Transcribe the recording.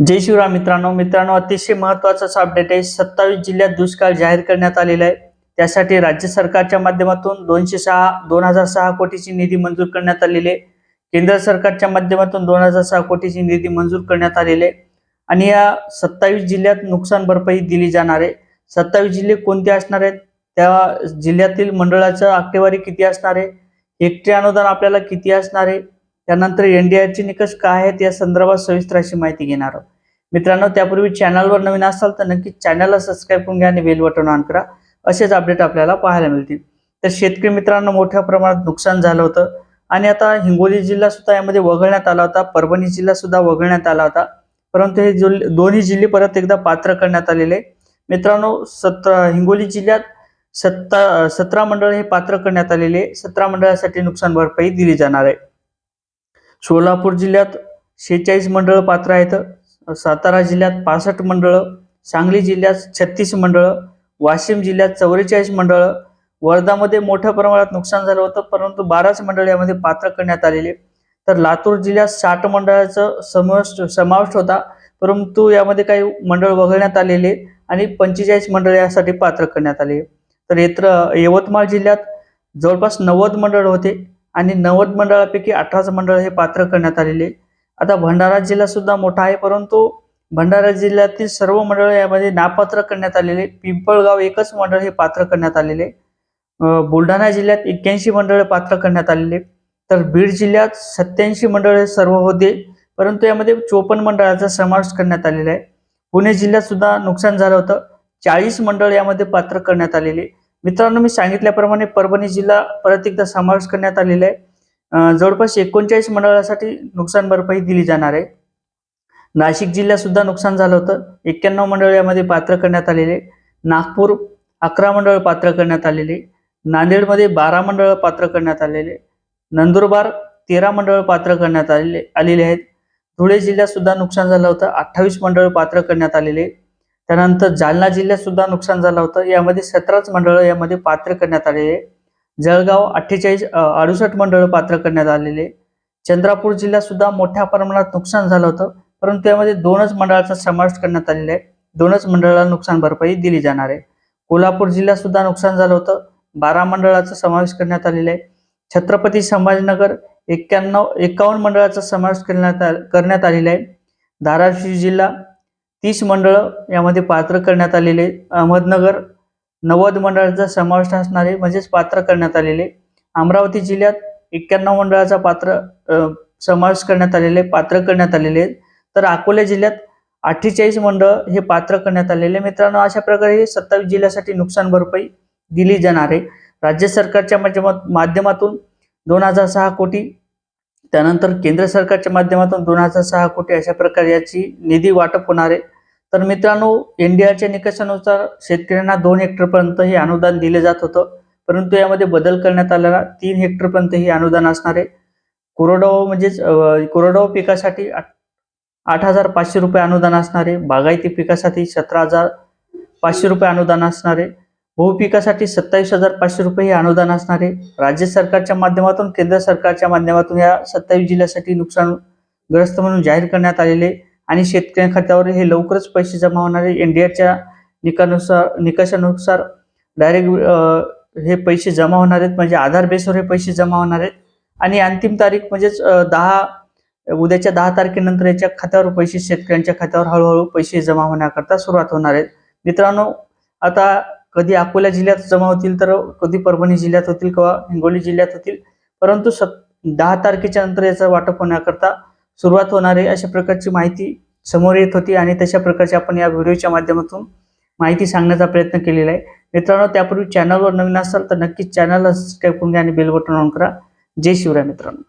जय शिवराम मित्रांनो. मित्रांनो अतिशय महत्त्वाचा असा अपडेट आहे. सत्तावीस जिल्ह्यात दुष्काळ जाहीर करण्यात आलेला आहे. त्यासाठी राज्य सरकारच्या माध्यमातून दोनशे सहा दोन हजार सहा कोटीची निधी मंजूर करण्यात आलेली आहे. केंद्र सरकारच्या माध्यमातून दोन हजार सहा कोटीची निधी मंजूर करण्यात आलेली आहे. आणि या सत्तावीस जिल्ह्यात नुकसान भरपाई दिली जाणार आहे. सत्तावीस जिल्हे कोणते असणार आहेत? त्या जिल्ह्यातील मंडळाचं आकडेवारी किती असणार आहे? हेक्टरी अनुदान आपल्याला किती असणार आहे? त्यानंतर एनडीआरचे निकष काय आहेत या संदर्भात सविस्तर अशी माहिती घेणार आहोत. मित्रांनो त्यापूर्वी चॅनलवर नवीन असाल तर नक्की चॅनलला सबस्क्राईब करून घ्या आणि बेल बटन ऑन करा. असेच अपडेट आपल्याला पाहायला मिळतील. तर शेतकरी मित्रांनो मोठ्या प्रमाणात नुकसान झालं होतं. आणि आता हिंगोली जिल्हा सुद्धा यामध्ये वगळण्यात आला होता. परभणी जिल्हा सुद्धा वगळण्यात आला होता. परंतु हे जिल्हे दोन्ही जिल्हे परत एकदा पात्र करण्यात आलेले. मित्रांनो सतरा हिंगोली जिल्ह्यात सत्ता सतरा मंडळ हे पात्र करण्यात आलेले. सतरा मंडळासाठी नुकसान भरपाई दिली जाणार आहे. सोलापूर जिल्ह्यात शेहेचाळीस मंडळ पात्र आहेत. सातारा जिल्ह्यात पासष्ट मंडळं सांगली जिल्ह्यात छत्तीस मंडळं वाशिम जिल्ह्यात चौवेचाळीस मंडळं. वर्धामध्ये मोठ्या प्रमाणात नुकसान झालं होतं परंतु बाराच मंडळ यामध्ये पात्र करण्यात आलेले. तर लातूर जिल्ह्यात साठ मंडळाचं समावेश समाविष्ट होता परंतु यामध्ये काही मंडळ वगळण्यात आलेले आणि पंचेचाळीस मंडळ यासाठी पात्र करण्यात आले. तर येत्र यवतमाळ जिल्ह्यात जवळपास नव्वद मंडळ होते. आणि नव्वद मंडळापैकी अठराच मंडळ हे पात्र करण्यात आलेले. आता भंडारा जिल्हा सुद्धा मोठा आहे परंतु भंडारा जिल्ह्यातील सर्व मंडळ यामध्ये नापात्र करण्यात आलेले. पिंपळगाव एकच मंडळ हे पात्र करण्यात आलेले. बुलढाणा जिल्ह्यात एक्क्याऐंशी मंडळ पात्र करण्यात आलेले. तर बीड जिल्ह्यात सत्याऐंशी मंडळ हे सर्व होते परंतु यामध्ये चोपन्न मंडळाचा समावेश करण्यात आलेला आहे. पुणे जिल्ह्यात सुद्धा नुकसान झालं होतं. चाळीस मंडळ यामध्ये पात्र करण्यात आलेले. मित्रांनो मी सांगितल्याप्रमाणे परभणी जिल्हा परत एकदा समावेश करण्यात आलेला आहे. जवळपास एकोणचाळीस मंडळासाठी नुकसान भरपाई दिली जाणार आहे. नाशिक जिल्ह्यात सुद्धा नुकसान झालं होतं. एक्क्याण्णव मंडळ यामध्ये पात्र करण्यात आलेले नागपूर अकरा मंडळ पात्र करण्यात आलेले नांदेडमध्ये बारा मंडळ पात्र करण्यात आलेले नंदुरबार तेरा मंडळ पात्र करण्यात आलेले आलेले आहेत. धुळे जिल्ह्यात सुद्धा नुकसान झालं होतं. अठ्ठावीस मंडळ पात्र करण्यात आलेले त्यानंतर जालना जिल्ह्यात सुद्धा नुकसान झालं होतं. यामध्ये सतराच मंडळ यामध्ये पात्र करण्यात आलेले. जळगाव अठ्ठेचाळीस अडुसष्ट मंडळ पात्र करण्यात आलेले. चंद्रापूर जिल्ह्यात सुद्धा मोठ्या प्रमाणात नुकसान झालं होतं. परंतु यामध्ये दोनच मंडळाचा समावेश करण्यात आलेला आहे. दोनच मंडळाला नुकसान भरपाई दिली जाणार आहे. कोल्हापूर जिल्ह्यात सुद्धा नुकसान झालं होतं. बारा मंडळाचा समावेश करण्यात आलेला आहे. छत्रपती संभाजीनगर एक्क्याण्णव एकावन्न मंडळाचा समावेश करण्यात आ- करण्यात आलेला आहे. धाराशिव जिल्हा तीस मंडळं यामध्ये पात्र करण्यात आलेले. आहेत. अहमदनगर नव्वद मंडळाचा समावेश असणारे म्हणजेच पात्र करण्यात आलेले. अमरावती जिल्ह्यात एक्क्याण्णव मंडळाचा पात्र समावेश करण्यात आलेले पात्र करण्यात आलेले. आहेत तर अकोला जिल्ह्यात अठ्ठेचाळीस मंडळ हे पात्र करण्यात आलेले. मित्रांनो अशा प्रकारे सत्तावीस जिल्ह्यासाठी नुकसान भरपाई दिली जाणार आहे. राज्य सरकारच्या माध्यमात- माध्यमातून दोन हजार सहा कोटी त्यानंतर केंद्र सरकारच्या माध्यमातून दोन हजार सहा कोटी अशा प्रकारे याची निधी वाटप होणार आहे. तर मित्रांनो एनडीआरच्या निकषानुसार शेतकऱ्यांना दोन हेक्टरपर्यंत हे अनुदान दिले जात होतं. परंतु यामध्ये बदल करण्यात आलेला तीन हेक्टरपर्यंत हे अनुदान असणार आहे. कोरडवाहू म्हणजेच कोरडवाहू पिकासाठी आठ- आठ हजार पाचशे रुपये अनुदान असणार आहे. बागायती पिकासाठी सतरा हजार पाचशे रुपये अनुदान असणार भूपिकासाठी सत्तावीस हजार पाचशे रुपये हे अनुदान असणार आहे. राज्य सरकारच्या माध्यमातून केंद्र सरकारच्या माध्यमातून या सत्तावीस जिल्ह्यासाठी नुकसानग्रस्त म्हणून जाहीर करण्यात आलेले आणि शेतकऱ्या खात्यावर हे लवकरच पैसे जमा होणार आहे. एनडीआरच्या निकानुसार निकषानुसार डायरेक्ट हे पैसे जमा होणार आहेत. म्हणजे आधार बेसवर हे पैसे जमा होणार आहेत. आणि अंतिम तारीख म्हणजेच दहा उद्याच्या दहा तारखेनंतर याच्या खात्यावर पैसे शेतकऱ्यांच्या खात्यावर हळूहळू पैसे जमा होण्याकरता सुरुवात होणार आहेत मित्रांनो आता कधी अकोला जिल्ह्यात जमा होतील तर कधी परभणी जिल्ह्यात होतील किंवा हिंगोली जिल्ह्यात होतील. परंतु सत दहा तारखेच्या नंतर याचं वाटप होण्याकरता सुरुवात होणार आहे अशा प्रकारची माहिती समोर येत होती आणि तशा प्रकारची आपण या व्हिडिओच्या माध्यमातून माहिती सांगण्याचा प्रयत्न केलेला आहे. मित्रांनो त्यापूर्वी चॅनलवर नवीन असाल तर नक्कीच चॅनलला सबस्क्राईब करून घ्या आणि बेल बटन ऑन करा. जय शिवराय मित्रांनो.